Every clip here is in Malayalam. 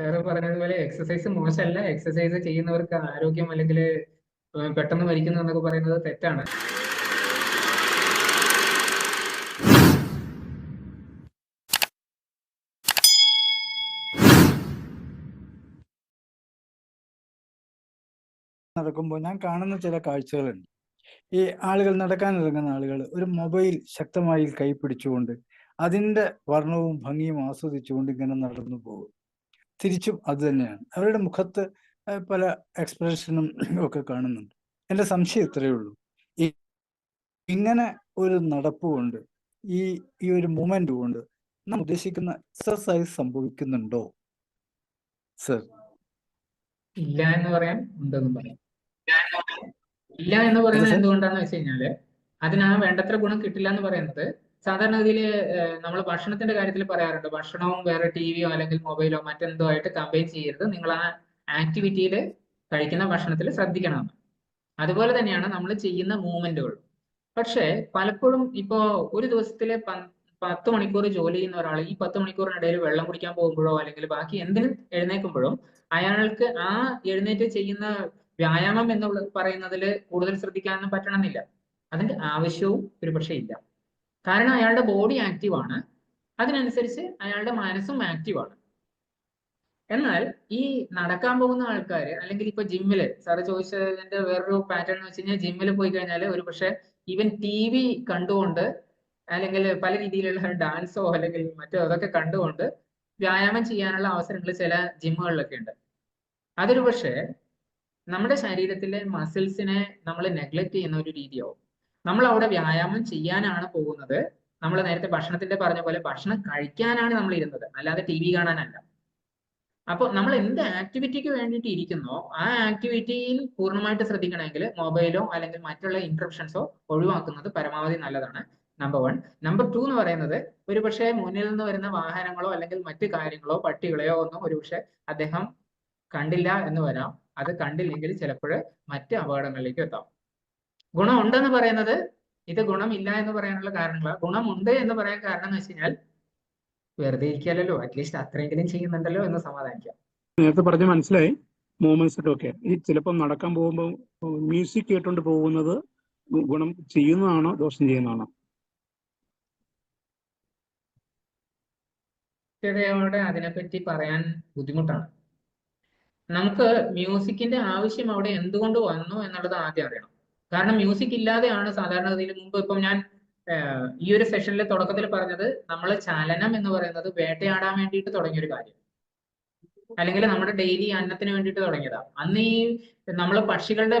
സാറ് പറഞ്ഞതുപോലെ എക്സസൈസ് മോശമല്ല. എക്സസൈസ് ചെയ്യുന്നവർക്ക് ആരോഗ്യം അല്ലെങ്കിൽ പെട്ടെന്ന് മരിക്കുന്നു എന്നൊക്കെ പറയുന്നത് തെറ്റാണ്. നടക്കുമ്പോൾ ഞാൻ കാണുന്ന ചില കാഴ്ചകളുണ്ട്. ഈ ആളുകൾ നടക്കാൻ ഇറങ്ങുന്ന ആളുകൾ ഒരു മൊബൈൽ ശക്തമായി കൈ പിടിച്ചുകൊണ്ട് അതിന്റെ വർണവും ഭംഗിയും ആസ്വദിച്ചുകൊണ്ട് ഇങ്ങനെ നടന്നു പോകും. തിരിച്ചും അത് തന്നെയാണ്. അവരുടെ മുഖത്ത് പല എക്സ്പ്രഷനും ഒക്കെ കാണുന്നുണ്ട്. എന്റെ സംശയം ഇത്രയേ ഉള്ളൂ. ഇങ്ങനെ ഒരു നടപ്പ് കൊണ്ട് ഈ ഈ ഒരു മൂമെന്റ് കൊണ്ട് നാം ഉദ്ദേശിക്കുന്ന എക്സസൈസ് സംഭവിക്കുന്നുണ്ടോ? സർ. ഇല്ല എന്ന് പറയാൻ ഉണ്ടെന്ന് പറയാം. ഇല്ല എന്ന് പറയുന്നത് എന്തുകൊണ്ടാന്ന് വെച്ച് കഴിഞ്ഞാൽ അതിനാ വേണ്ടത്ര ഗുണം കിട്ടില്ല എന്ന് പറയുന്നത് സാധാരണഗതിയിൽ നമ്മൾ ഭക്ഷണത്തിന്റെ കാര്യത്തിൽ പറയാറുണ്ട്. ഭക്ഷണവും വേറെ ടിവിയോ അല്ലെങ്കിൽ മൊബൈലോ മറ്റെന്തോ ആയിട്ട് കമ്പൈൻ ചെയ്യരുത്. നിങ്ങൾ ആ ആക്ടിവിറ്റിയിൽ കഴിക്കുന്ന ഭക്ഷണത്തിൽ ശ്രദ്ധിക്കണം. അതുപോലെ തന്നെയാണ് നമ്മൾ ചെയ്യുന്ന മൂവ്മെന്റുകൾ. പക്ഷേ പലപ്പോഴും ഇപ്പോ ഒരു ദിവസത്തിലെ പത്ത് മണിക്കൂർ ജോലി ചെയ്യുന്ന ഒരാൾ ഈ പത്ത് മണിക്കൂറിനിടയിൽ വെള്ളം കുടിക്കാൻ പോകുമ്പോഴോ അല്ലെങ്കിൽ ബാക്കി എന്തിനും എഴുന്നേൽക്കുമ്പോഴും അയാൾക്ക് ആ എഴുന്നേറ്റ് ചെയ്യുന്ന വ്യായാമം എന്നുള്ള പറയുന്നതിൽ കൂടുതൽ ശ്രദ്ധിക്കാനൊന്നും പറ്റണമെന്നില്ല. അതിന്റെ ആവശ്യവും ഒരുപക്ഷെ ഇല്ല. കാരണം അയാളുടെ ബോഡി ആക്റ്റീവ് ആണ്. അതിനനുസരിച്ച് അയാളുടെ മനസ്സും ആക്റ്റീവ് ആണ്. എന്നാൽ ഈ നടക്കാൻ പോകുന്ന ആൾക്കാർ അല്ലെങ്കിൽ ഇപ്പൊ ജിമ്മിൽ സാറ് ചോദിച്ചതിന്റെ വേറൊരു പാറ്റേൺ എന്ന് വെച്ച് കഴിഞ്ഞാൽ ജിമ്മിൽ പോയി കഴിഞ്ഞാൽ ഒരു പക്ഷെ ഈവൻ ടി വി കണ്ടുകൊണ്ട് അല്ലെങ്കിൽ പല രീതിയിലുള്ള ഡാൻസോ അല്ലെങ്കിൽ മറ്റോ അതൊക്കെ കണ്ടുകൊണ്ട് വ്യായാമം ചെയ്യാനുള്ള അവസരങ്ങൾ ചില ജിമ്മുകളിലൊക്കെ ഉണ്ട്. അതൊരു പക്ഷേ നമ്മുടെ ശരീരത്തിലെ മസിൽസിനെ നമ്മൾ നെഗ്ലക്ട് ചെയ്യുന്ന ഒരു രീതിയാവും. നമ്മൾ അവിടെ വ്യായാമം ചെയ്യാനാണ് പോകുന്നത്. നമ്മൾ നേരത്തെ ഭക്ഷണത്തിന്റെ പറഞ്ഞ പോലെ ഭക്ഷണം കഴിക്കാനാണ് നമ്മൾ ഇരുന്നത്. അല്ലാതെ ടി വി കാണാനല്ല. അപ്പോൾ നമ്മൾ എന്ത് ആക്ടിവിറ്റിക്ക് വേണ്ടിയിട്ട് ഇരിക്കുന്നോ ആ ആക്ടിവിറ്റിയിൽ പൂർണമായിട്ട് ശ്രദ്ധിക്കണമെങ്കിൽ മൊബൈലോ അല്ലെങ്കിൽ മറ്റുള്ള ഇൻട്രപ്ഷൻസോ ഒഴിവാക്കുന്നത് പരമാവധി നല്ലതാണ്. നമ്പർ വൺ നമ്പർ ടു എന്ന് പറയുന്നത് ഒരുപക്ഷെ മുന്നിൽ നിന്ന് വരുന്ന വാഹനങ്ങളോ അല്ലെങ്കിൽ മറ്റു കാര്യങ്ങളോ പട്ടികളെയോ ഒന്നും ഒരുപക്ഷെ അദ്ദേഹം കണ്ടില്ല എന്ന് വരാം. അത് കണ്ടില്ലെങ്കിൽ ചിലപ്പോൾ മറ്റ് അപകടങ്ങളിലേക്ക് എത്താം. ഗുണമുണ്ടെന്ന് പറയുന്നത് ഇത് ഗുണമില്ല എന്ന് പറയാനുള്ള കാരണങ്ങൾ ഗുണമുണ്ട് എന്ന് പറയാൻ കാരണം എന്ന് വെച്ച് കഴിഞ്ഞാൽ വെറുതെ ഇരിക്കാലല്ലോ അറ്റ്ലീസ്റ്റ് അത്രയെങ്കിലും ചെയ്യുന്നുണ്ടല്ലോ എന്ന് സമാധാനിക്കാം. നേരത്തെ പറഞ്ഞ മനസ്സിലായി? മൂവ്മെന്റ്സ് ഒക്കെ ഈ ചിലപ്പം നടക്കാൻ പോകുമ്പോൾ മ്യൂസിക് കേട്ടോണ്ട് പോകുന്നത് ഗുണം ചെയ്യുന്നതാണോ ദോഷം ചെയ്യുന്നതാണോ? കൃത്യതയോടെ അതിനെപ്പറ്റി പറയാൻ ബുദ്ധിമുട്ടാണ്. നമുക്ക് മ്യൂസിക്കിന്റെ ആവശ്യം അവിടെ എന്തുകൊണ്ട് വന്നു എന്നുള്ളത് ആദ്യം അറിയണം. കാരണം മ്യൂസിക് ഇല്ലാതെയാണ് സാധാരണ സാധാരണഗതിയിൽ മുമ്പ് ഇപ്പം ഞാൻ ഈ ഒരു സെഷനിലെ തുടക്കത്തിൽ പറഞ്ഞത് നമ്മൾ ചലനം എന്ന് പറയുന്നത് വേട്ടയാടാൻ വേണ്ടിയിട്ട് തുടങ്ങിയ ഒരു കാര്യം. അല്ലെങ്കിൽ നമ്മുടെ ഡെയിലി അന്നത്തിന് വേണ്ടിയിട്ട് തുടങ്ങിയതാ. അന്ന് ഈ നമ്മൾ പക്ഷികളുടെ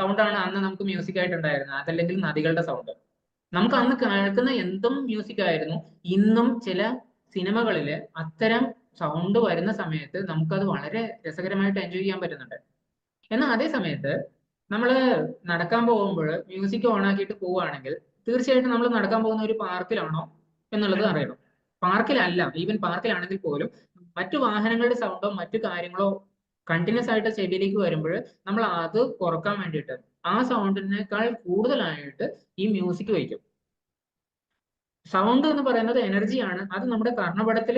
സൗണ്ടാണ് അന്ന് നമുക്ക് മ്യൂസിക് ആയിട്ട് ഉണ്ടായിരുന്നത്. അതല്ലെങ്കിൽ നദികളുടെ സൗണ്ട് നമുക്ക് അന്ന് കേൾക്കുന്ന എന്തും മ്യൂസിക് ആയിരുന്നു. ഇന്നും ചില സിനിമകളിൽ അത്തരം സൗണ്ട് വരുന്ന സമയത്ത് നമുക്കത് വളരെ രസകരമായിട്ട് എൻജോയ് ചെയ്യാൻ പറ്റുന്നുണ്ട്. എന്നാൽ അതേ സമയത്ത് നമ്മൾ നടക്കാൻ പോകുമ്പോൾ മ്യൂസിക് ഓൺ ആക്കിയിട്ട് പോവുകയാണെങ്കിൽ തീർച്ചയായിട്ടും നമ്മൾ നടക്കാൻ പോകുന്ന ഒരു പാർക്കിലാണോ എന്നുള്ളത് അറിയണം. പാർക്കിലല്ല ഈവൻ പാർക്കിലാണെങ്കിൽ പോലും മറ്റു വാഹനങ്ങളുടെ സൗണ്ടോ മറ്റു കാര്യങ്ങളോ കണ്ടിന്യൂസ് ആയിട്ട് ചെവിയിലേക്ക് വരുമ്പോൾ നമ്മൾ അത് കുറയ്ക്കാൻ വേണ്ടിയിട്ട് ആ സൗണ്ടിനേക്കാൾ കൂടുതലായിട്ട് ഈ മ്യൂസിക് വയ്ക്കും സൗണ്ട് എന്ന് പറയുന്നത് എനർജിയാണ് അത് നമ്മുടെ കർണപടത്തിൽ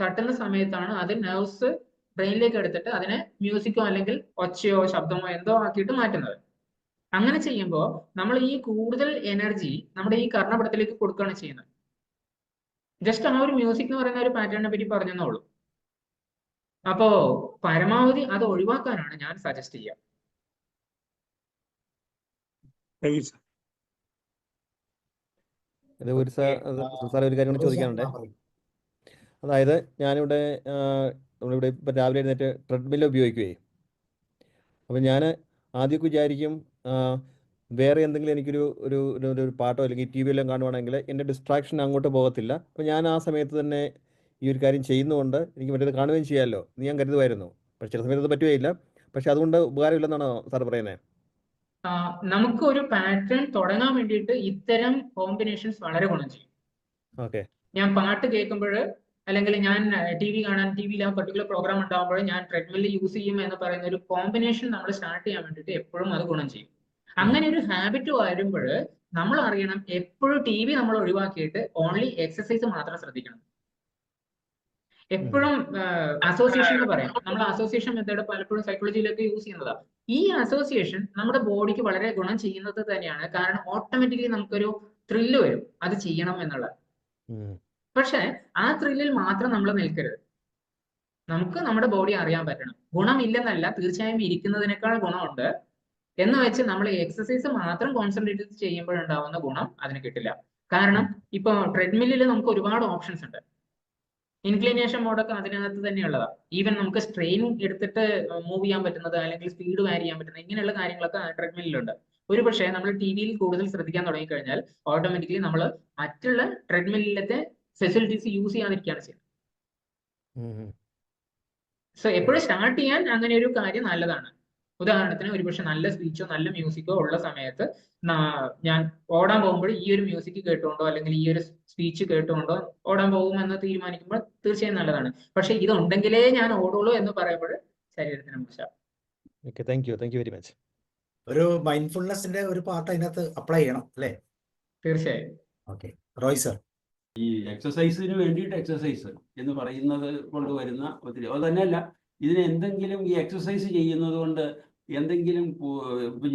തട്ടുന്ന സമയത്താണ് അത് നെർവ്സ് ബ്രെയിനിലേക്ക് എടുത്തിട്ട് അതിനെ മ്യൂസിക്കോ അല്ലെങ്കിൽ ഒച്ചയോ ശബ്ദമോ എന്തോ ആക്കിയിട്ട് മാറ്റുന്നത്. അങ്ങനെ ചെയ്യുമ്പോൾ നമ്മൾ ഈ കൂടുതൽ എനർജി നമ്മുടെ ഈ കർണപടത്തിലേക്ക് കൊടുക്കുകയാണ് ചെയ്യുന്നത്. ജസ്റ്റ് ആ ഒരു മ്യൂസിക് എന്ന് പറയുന്ന ഒരു പാറ്റേണിനെ പറ്റി പറഞ്ഞെന്നുള്ളൂ അപ്പോ പരമാവധി അത് ഒഴിവാക്കാനാണ് ഞാൻ സജസ്റ്റ് ചെയ്യുക ഒരു ഒരു കാര്യം ചോദിക്കാനുണ്ട്. അതായത് ഞാനിവിടെ നമ്മളിവിടെ ഇപ്പം രാവിലെ എഴുന്നേറ്റ് ട്രെഡ്മിൽ ഉപയോഗിക്കുകയെ അപ്പം ഞാൻ ആദ്യമൊക്കെ വിചാരിക്കും വേറെ എന്തെങ്കിലും എനിക്കൊരു ഒരു ഒരു- പാട്ടോ അല്ലെങ്കിൽ ടി വി എല്ലാം കാണുവാണെങ്കിൽ എന്റെ ഡിസ്ട്രാക്ഷൻ അങ്ങോട്ട് പോകത്തില്ല. അപ്പം ഞാൻ ആ സമയത്ത് തന്നെ ഈ ഒരു കാര്യം ചെയ്യുന്നതുകൊണ്ട് എനിക്ക് മറ്റേത് കാണുകയും ചെയ്യാമല്ലോ എന്ന് ഞാൻ കരുതുമായിരുന്നു. പക്ഷെ ചില സമയത്ത് അത് പറ്റുകയില്ല. പക്ഷെ അതുകൊണ്ട് ഉപകാരമില്ലെന്നാണോ സാർ പറയുന്നത് നമുക്ക് ഒരു പാറ്റേൺ തുടങ്ങാൻ വേണ്ടിയിട്ട് ഇത്തരം കോമ്പിനേഷൻസ് വളരെ ഗുണം ചെയ്യും. ഓക്കെ. ഞാൻ പാട്ട് കേൾക്കുമ്പോൾ അല്ലെങ്കിൽ ഞാൻ ടി വി കാണാൻ ടി വിയിൽ ആ പർട്ടിക്കുലർ പ്രോഗ്രാം ഉണ്ടാകുമ്പോൾ ഞാൻ ട്രെഡ്മില്ല് യൂസ് ചെയ്യും എന്ന് പറയുന്ന ഒരു കോമ്പിനേഷൻ നമ്മൾ സ്റ്റാർട്ട് ചെയ്യാൻ വേണ്ടിയിട്ട് എപ്പോഴും അത് ഗുണം ചെയ്യും. അങ്ങനെ ഒരു ഹാബിറ്റ് വരുമ്പോൾ നമ്മൾ അറിയണം എപ്പോഴും ടി വി നമ്മൾ ഒഴിവാക്കിയിട്ട് ഓൺലി എക്സസൈസ് മാത്രം ശ്രദ്ധിക്കണം. എപ്പോഴും അസോസിയേഷൻ എന്ന് പറയാം. നമ്മൾ അസോസിയേഷൻ മെത്തേഡ് പലപ്പോഴും സൈക്കോളജിയിലൊക്കെ യൂസ് ചെയ്യുന്നതാണ് ഈ അസോസിയേഷൻ നമ്മുടെ ബോഡിക്ക് വളരെ ഗുണം ചെയ്യുന്നത് തന്നെയാണ്. കാരണം ഓട്ടോമാറ്റിക്കലി നമുക്കൊരു ത്രില്ല് വരും. അത് ചെയ്യണം എന്നുള്ളത്. പക്ഷെ ആ ത്രില്ലിൽ മാത്രം നമ്മൾ നിൽക്കരുത്. നമുക്ക് നമ്മുടെ ബോഡി അറിയാൻ പറ്റണം. ഗുണമില്ലെന്നല്ല തീർച്ചയായും ഇരിക്കുന്നതിനേക്കാൾ ഗുണമുണ്ട് എന്ന് വെച്ച് നമ്മൾ എക്സസൈസ് മാത്രം കോൺസെൻട്രേറ്റ് ചെയ്യുമ്പോഴുണ്ടാവുന്ന ഗുണം അതിന് കിട്ടില്ല. കാരണം ഇപ്പൊ ട്രെഡ്മില്ലിൽ നമുക്ക് ഒരുപാട് ഓപ്ഷൻസ് ഉണ്ട്. ഇൻക്ലിനേഷൻ മോഡൊക്കെ അതിനകത്ത് തന്നെയുള്ളതാ. ഈവൻ നമുക്ക് സ്ട്രെയിൻ എടുത്തിട്ട് മൂവ് ചെയ്യാൻ പറ്റുന്നത് അല്ലെങ്കിൽ സ്പീഡ് വാരി ചെയ്യാൻ പറ്റുന്നത് ഇങ്ങനെയുള്ള കാര്യങ്ങളൊക്കെ ട്രെഡ്മില്ലിലുണ്ട് ഒരു പക്ഷേ നമ്മൾ ടി വിയിൽ കൂടുതൽ ശ്രദ്ധിക്കാൻ തുടങ്ങിക്കഴിഞ്ഞാൽ ഓട്ടോമാറ്റിക്കലി നമ്മൾ മറ്റുള്ള ട്രെഡ്മില്ലിലത്തെ ഫെസിലിറ്റീസ് യൂസ് ചെയ്യാതിരിക്കുകയാണ് ചെയ്യുന്നത്. സോ എപ്പോഴും സ്റ്റാർട്ട് ചെയ്യാൻ അങ്ങനെ ഒരു കാര്യം നല്ലതാണ്. ഉദാഹരണത്തിന് ഒരുപക്ഷെ നല്ല സ്പീച്ചോ നല്ല മ്യൂസിക്കോ ഉള്ള സമയത്ത് ഞാൻ ഓടാൻ പോകുമ്പോൾ ഈ ഒരു മ്യൂസിക് കേട്ടുകൊണ്ടോ അല്ലെങ്കിൽ ഈ ഒരു സ്പീച്ച് കേട്ടുകൊണ്ടോ ഓടാൻ പോകുമെന്ന് തീരുമാനിക്കുമ്പോൾ തീർച്ചയായും നല്ലതാണ്. പക്ഷെ ഇതുണ്ടെങ്കിലേ ഞാൻ ഓടുള്ളൂ എന്ന് പറയുമ്പോൾ ശരീരത്തിന് മോശം. വെരി മച്ച് ഒരു മൈൻഡ്ഫുൾനെസിന്റെ ഒരു പാർട്ട് അതിനകത്ത് അപ്ലൈ ചെയ്യണം അല്ലേ? തീർച്ചയായും. ഓക്കെ റോയ് സർ ഈ എക്സസൈസിന് വേണ്ടിയിട്ട് എക്സസൈസ് എന്ന് പറയുന്നത് കൊണ്ട് വരുന്ന ഒത്തിരി. അത് തന്നെയല്ല ഇതിന് എന്തെങ്കിലും ഈ എക്സസൈസ് ചെയ്യുന്നത് കൊണ്ട് എന്തെങ്കിലും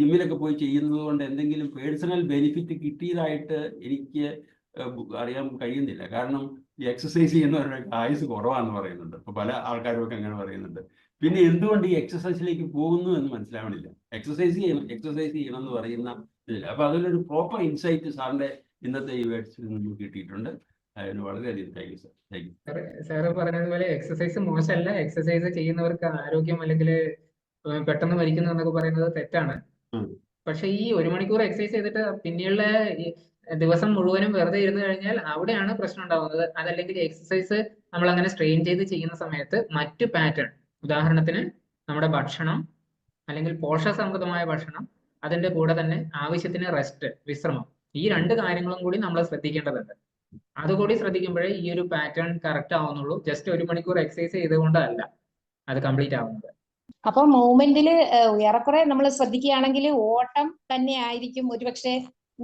ജിമ്മിലൊക്കെ പോയി ചെയ്യുന്നത് കൊണ്ട് എന്തെങ്കിലും പേഴ്സണൽ ബെനിഫിറ്റ് കിട്ടിയതായിട്ട് എനിക്ക് അറിയാൻ കഴിയുന്നില്ല. കാരണം ഈ എക്സസൈസ് ചെയ്യുന്നവരുടെ ആയുസ് കുറവാന്ന് പറയുന്നുണ്ട്. ഇപ്പൊ പല ആൾക്കാരുമൊക്കെ അങ്ങനെ പറയുന്നുണ്ട്. പിന്നെ എന്തുകൊണ്ട് ഈ എക്സസൈസിലേക്ക് പോകുന്നു എന്ന് മനസ്സിലാവണില്ല. എക്സസൈസ് ചെയ്യണം എക്സസൈസ് ചെയ്യണം എന്ന് പറയുന്ന ഇതില്ല. അപ്പൊ അതിലൊരു പ്രോപ്പർ ഇൻസൈറ്റ് സാറിന്റെ ഇന്നത്തെ ഈ വേർഡ്സിൽ നിന്ന് കിട്ടിയിട്ടുണ്ട്. അതിന് വളരെയധികം thank you sir thank you sir പറഞ്ഞതുപോലെ എക്സസൈസ് മോശമല്ല. എക്സസൈസ് ചെയ്യുന്നവർക്ക് ആരോഗ്യം അല്ലെങ്കിൽ പെട്ടെന്ന് മരിക്കുന്നു എന്നൊക്കെ പറയുന്നത് തെറ്റാണ്. പക്ഷെ ഈ ഒരു മണിക്കൂർ എക്സസൈസ് ചെയ്തിട്ട് പിന്നെയുള്ള ദിവസം മുഴുവനും വെറുതെ ഇരുന്ന് കഴിഞ്ഞാൽ അവിടെയാണ് പ്രശ്നം ഉണ്ടാകുന്നത് അതല്ലെങ്കിൽ എക്സസൈസ് നമ്മൾ അങ്ങനെ സ്ട്രെയിൻ ചെയ്ത് ചെയ്യുന്ന സമയത്ത് മറ്റു പാറ്റേൺ ഉദാഹരണത്തിന് നമ്മുടെ ഭക്ഷണം അല്ലെങ്കിൽ പോഷകസമൃദ്ധമായ ഭക്ഷണം അതിന്റെ കൂടെ തന്നെ ആവശ്യത്തിന് റെസ്റ്റ് വിശ്രമം ഈ രണ്ട് കാര്യങ്ങളും കൂടി നമ്മൾ ശ്രദ്ധിക്കേണ്ടതുണ്ട്. അതുകൂടി ശ്രദ്ധിക്കുമ്പോഴേ ഈ ഒരു പാറ്റേൺ കറക്റ്റ് ആവുന്നുള്ളൂ. ജസ്റ്റ് ഒരു മണിക്കൂർ എക്സസൈസ് ചെയ്തുകൊണ്ടല്ല. അത് കംപ്ലീറ്റ് ആവുന്നത്. അപ്പൊ മൂവ്മെന്റിൽ ഏറെക്കുറെ നമ്മൾ ശ്രദ്ധിക്കുകയാണെങ്കിൽ ഓട്ടം തന്നെ ആയിരിക്കും ഒരുപക്ഷെ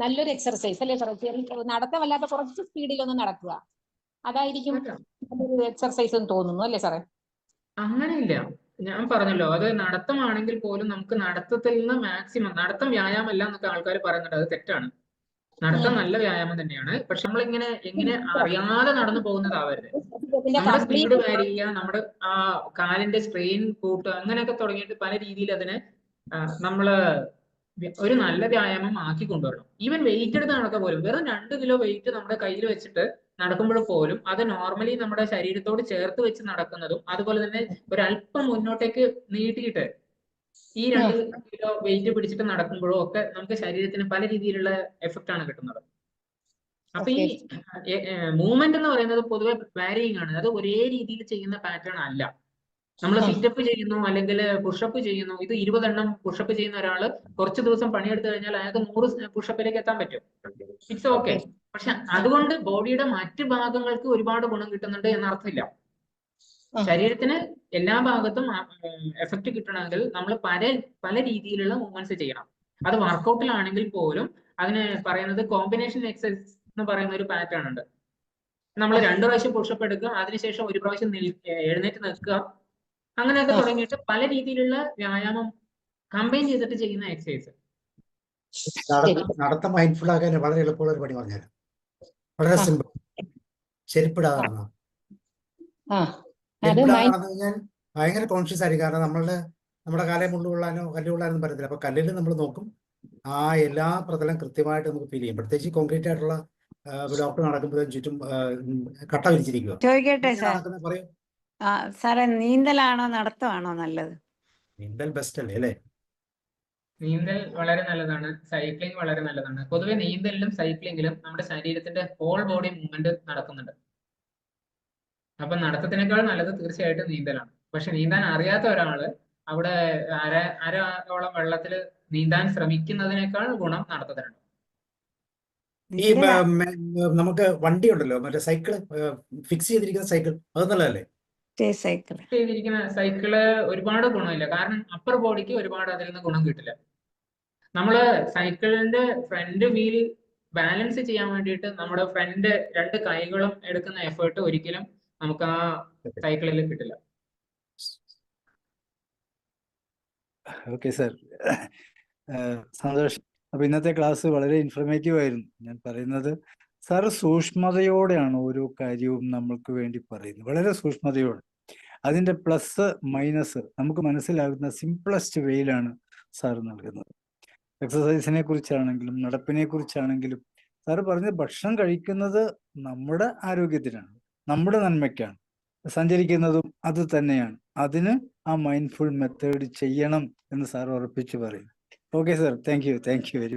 നല്ലൊരു എക്സർസൈസ് അല്ലേ സാറേ? വല്ലാത്ത നടത്തമല്ലാത്ത കുറച്ച് സ്പീഡിലൊന്ന് നടക്കുക. അതായിരിക്കും നല്ലൊരു എക്സർസൈസ് എന്ന് തോന്നുന്നു അല്ലേ സാറേ? അങ്ങനെയില്ല. ഞാൻ പറഞ്ഞല്ലോ അത് നടത്തമാണെങ്കിൽ പോലും നമുക്ക് നടത്തത്തിൽ നിന്ന് മാക്സിമം നടത്തം വ്യായാമമല്ല എന്നൊക്കെ ആൾക്കാർ പറയുന്നുണ്ട്. അത് തെറ്റാണ്. നടത്തം നല്ല വ്യായാമം തന്നെയാണ്. പക്ഷെ നമ്മൾ ഇങ്ങനെ എങ്ങനെ അറിയാതെ നടന്നു പോകുന്നതാവരുത്. നമ്മുടെ സ്പീഡ് വാരി ചെയ്യുക നമ്മുടെ ആ കാലിന്റെ സ്ട്രെയിൻ കൂട്ടുക അങ്ങനെയൊക്കെ തുടങ്ങിയിട്ട് പല രീതിയിൽ അതിനെ നമ്മൾ ഒരു നല്ല വ്യായാമം ആക്കി കൊണ്ടുവരണം. ഈവൻ വെയിറ്റ് എടുത്ത് നടക്കാൻ പോലും വെറും രണ്ട് കിലോ വെയിറ്റ് നമ്മുടെ കയ്യിൽ വെച്ചിട്ട് നടക്കുമ്പോൾ പോലും അത് നോർമലി നമ്മുടെ ശരീരത്തോട് ചേർത്ത് വെച്ച് നടക്കുന്നതും അതുപോലെ തന്നെ ഒരല്പം മുന്നോട്ടേക്ക് നീട്ടിയിട്ട് ഈ രണ്ട് കിലോ വെയിറ്റ് പിടിച്ചിട്ട് നടക്കുമ്പോഴും ഒക്കെ നമുക്ക് ശരീരത്തിന് പല രീതിയിലുള്ള എഫക്റ്റ് ആണ് കിട്ടുന്നത്. അപ്പൊ ഈ മൂവ്മെന്റ് എന്ന് പറയുന്നത് പൊതുവെ വാരിയിങ് ആണ്. അത് ഒരേ രീതിയിൽ ചെയ്യുന്ന പാറ്റേൺ അല്ല. നമ്മൾ. സിറ്റപ്പ് ചെയ്യുന്നു അല്ലെങ്കിൽ പുഷപ്പ് ചെയ്യുന്നു. ഇത് ഇരുപതെണ്ണം പുഷപ്പ് ചെയ്യുന്ന ഒരാൾ കുറച്ച് ദിവസം പണിയെടുത്തു കഴിഞ്ഞാൽ അയാൾക്ക് നൂറ് പുഷപ്പിലേക്ക് എത്താൻ പറ്റും. ഇറ്റ്സ് ഓക്കെ പക്ഷെ അതുകൊണ്ട് ബോഡിയുടെ മറ്റു ഭാഗങ്ങൾക്ക് ഒരുപാട് ഗുണം കിട്ടുന്നുണ്ട് എന്നർത്ഥമില്ല. ശരീരത്തിന് എല്ലാ ഭാഗത്തും എഫക്റ്റ് കിട്ടണമെങ്കിൽ നമ്മൾ പല പല രീതിയിലുള്ള മൂവ്മെന്റ്സ് ചെയ്യണം. അത് വർക്കൗട്ടിലാണെങ്കിൽ പോലും അതിന് പറയുന്നത് കോമ്പിനേഷൻ എക്സസൈസ് എന്ന് പറയുന്ന ഒരു പാറ്റേൺ ഉണ്ട്. നമ്മൾ രണ്ടു പ്രാവശ്യം പുഷപ്പ് എടുക്കുക അതിനുശേഷം ഒരു പ്രാവശ്യം എഴുന്നേറ്റ് നിൽക്കുക അങ്ങനെയൊക്കെ. തുടങ്ങിയിട്ട് പല രീതിയിലുള്ള വ്യായാമം കമ്പൈൻ ചെയ്തിട്ട് ചെയ്യുന്ന എക്സസൈസ് നടത്തം മൈൻഡ്ഫുൾ ആകാൻ വളരെ എളുപ്പമുള്ള ഒരു പണി പറഞ്ഞുതരാം. വളരെ ആ. സിമ്പിൾ ചെരുപ്പിടാതെ കഴിഞ്ഞാൽ ഭയങ്കര കോൺഷ്യസ് ആയിരിക്കും. കാരണം നമ്മളുടെ നമ്മുടെ കാലെ മുള്ളു കൊള്ളാനോ കല്ല് കൊള്ളാനോ പറയത്തില്ല അപ്പൊ കല്ലിൽ നമ്മൾ നോക്കും ആ എല്ലാ പ്രതലം കൃത്യമായിട്ട് നമുക്ക് ഫീൽ ചെയ്യും. പ്രത്യേകിച്ച് കോൺക്രീറ്റ് ആയിട്ടുള്ള ഡോക്ടർ നടക്കുമ്പോഴും ചുറ്റും കട്ട വിരിച്ചിരിക്കുക ചോദിക്കട്ടെ പറയും. സാറേ നീന്തലാണോ നടത്തമാണോ നല്ലത്? നീന്തൽ ബെസ്റ്റ് അല്ലേ അല്ലേ? നീന്തൽ വളരെ നല്ലതാണ്. സൈക്ലിംഗ് വളരെ നല്ലതാണ്. പൊതുവെ നീന്തലിലും സൈക്ലിങ്ങിലും നമ്മുടെ ശരീരത്തിന്റെ ഹോൾ ബോഡി മൂവ്മെന്റ് നടക്കുന്നുണ്ട്. അപ്പൊ നടത്തത്തിനേക്കാൾ നല്ലത് തീർച്ചയായിട്ടും നീന്തലാണ്. പക്ഷെ നീന്താൻ അറിയാത്ത ഒരാൾ അവിടെ അര അരയോളം വെള്ളത്തിൽ നീന്താൻ ശ്രമിക്കുന്നതിനേക്കാൾ ഗുണം നടത്തത്തിനുണ്ട്. ഈ നമുക്ക് വണ്ടി ഉണ്ടല്ലോ മറ്റേ സൈക്കിൾ ഫിക്സ് ചെയ്തിരിക്കുന്ന സൈക്കിൾ അത് നല്ലതല്ലേ? ചെയ്തിരിക്കുന്ന സൈക്കിൾ ഒരുപാട് ഗുണമില്ല. കാരണം അപ്പർ ബോഡിക്ക് ഒരുപാട് അതിൽ നിന്ന് ഗുണം കിട്ടില്ല. നമ്മൾ സൈക്കിളിന്റെ ഫ്രണ്ട് വീൽ ബാലൻസ് ചെയ്യാൻ വേണ്ടിയിട്ട് നമ്മുടെ ഫ്രണ്ട് രണ്ട് കൈകളും എടുക്കുന്ന എഫേർട്ട് ഒരിക്കലും നമുക്ക് ആ സൈക്കിളിൽ കിട്ടില്ല. ഓക്കെ സാർ സന്തോഷം. അപ്പൊ ഇന്നത്തെ ക്ലാസ് വളരെ ഇൻഫർമേറ്റീവ് ആയിരുന്നു. ഞാൻ പറയുന്നത് സാർ സൂക്ഷ്മതയോടെയാണ് ഓരോ കാര്യവും നമ്മൾക്ക് വേണ്ടി പറയുന്നത്. വളരെ സൂക്ഷ്മതയോടെ. അതിന്റെ പ്ലസ് മൈനസ് നമുക്ക് മനസ്സിലാകുന്ന സിംപ്ലസ്റ്റ് വേയിലാണ് സാർ നൽകുന്നത്. എക്സസൈസിനെ കുറിച്ചാണെങ്കിലും നടപ്പിനെ കുറിച്ചാണെങ്കിലും സാറ് പറഞ്ഞ ഭക്ഷണം കഴിക്കുന്നത് നമ്മുടെ ആരോഗ്യത്തിനാണ്. നമ്മുടെ നന്മയ്ക്കാണ്. സഞ്ചരിക്കുന്നതും അത് തന്നെയാണ്. അതിന് ആ മൈൻഡ്ഫുൾ മെത്തേഡ് ചെയ്യണം എന്ന് സാർ ഉറപ്പിച്ചു പറയും okay sir thank you thank you very